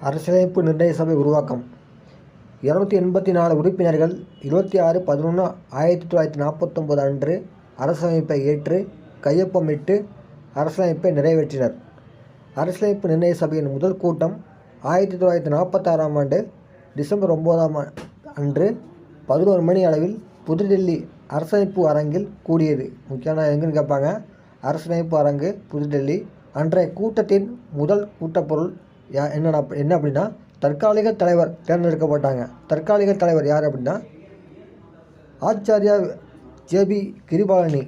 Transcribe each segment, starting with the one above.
அரசியலமைப்பு நிர்ணய சபை உருவாக்கம். இருநூத்தி எண்பத்தி நாலு உறுப்பினர்கள் இருபத்தி ஆறு பதினொன்று ஆயிரத்தி தொள்ளாயிரத்தி நாற்பத்தொம்போது அன்று அரசமைப்பை ஏற்று கையொப்பமிட்டு அரசியலமைப்பை நிறைவேற்றினர். அரசியலமைப்பு நிர்ணய சபையின் முதல் கூட்டம் ஆயிரத்தி தொள்ளாயிரத்தி நாற்பத்தாறாம் ஆண்டு டிசம்பர் ஒம்போதாம் அன்று பதினோரு மணி அளவில் புதுடெல்லி அரசமைப்பு அரங்கில் கூடியது. முக்கியமான எங்கன்னு கேட்பாங்க? அரசமைப்பு அரங்கு புதுடெல்லி. அன்றைய கூட்டத்தின் முதல் கூட்டப்பொருள் என்னென்ன என்ன அப்படின்னா தற்காலிக தலைவர் தேர்ந்தெடுக்கப்பட்டாங்க. தற்காலிக தலைவர் யார் அப்படின்னா ஆச்சாரியா ஜேபி கிரிபாலனி.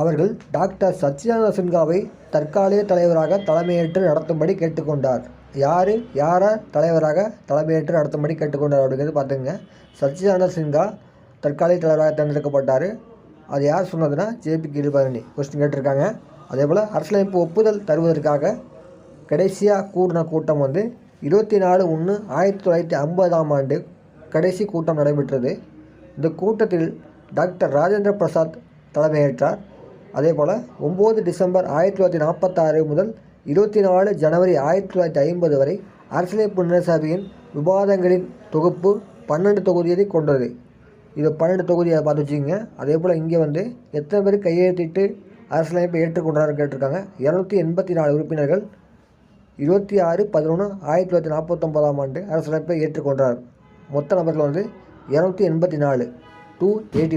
அவர்கள் டாக்டர் சத்யானந்த சின்ஹாவை தற்காலிக தலைவராக தலைமையேற்று நடத்தும்படி கேட்டுக்கொண்டார். யார் யாரை தலைவராக தலைமையேற்று நடத்தும்படி கேட்டுக்கொண்டார் அப்படிங்கிறது பார்த்துங்க சத்யானந்த சின்ஹா தற்காலிக தலைவராக தேர்ந்தெடுக்கப்பட்டார். அது யார் சொன்னதுன்னா ஜேபி கிரிபாலனி. கொஸ்டின் கேட்டிருக்காங்க. அதே போல் அரசியலமைப்பு ஒப்புதல் தருவதற்காக கடைசியாக கூடின கூட்டம் வந்து இருபத்தி நாலு ஒன்று ஆயிரத்தி தொள்ளாயிரத்தி ஐம்பதாம் ஆண்டு கடைசி கூட்டம் நடைபெற்றது. இந்த கூட்டத்தில் டாக்டர் ராஜேந்திர பிரசாத் தலைமையேற்றார். அதே போல் ஒம்பது டிசம்பர் ஆயிரத்தி தொள்ளாயிரத்தி நாற்பத்தாறு முதல் இருபத்தி நாலு ஜனவரி ஆயிரத்தி தொள்ளாயிரத்தி ஐம்பது வரை அரசியலமைப்பு சபையின் விவாதங்களின் தொகுப்பு பன்னெண்டு தொகுதியை கொண்டது. இது பன்னெண்டு தொகுதியை பார்த்து வச்சுக்கோங்க. அதே போல் இங்கே வந்து எத்தனை பேர் கையெழுத்திட்டு அரசியலமைப்பை ஏற்றுக்கொண்டாருன்னு கேட்டிருக்காங்க. இரநூத்தி எண்பத்தி நாலு உறுப்பினர்கள் இருபத்தி ஆறு பதினொன்று ஆயிரத்தி தொள்ளாயிரத்தி நாற்பத்தொம்போதாம் ஆண்டு அரசியலமைப்பை ஏற்றுக்கொண்டார். மொத்த நபர்கள் வந்து இரநூத்தி எண்பத்தி நாலு டூ எயிட்டி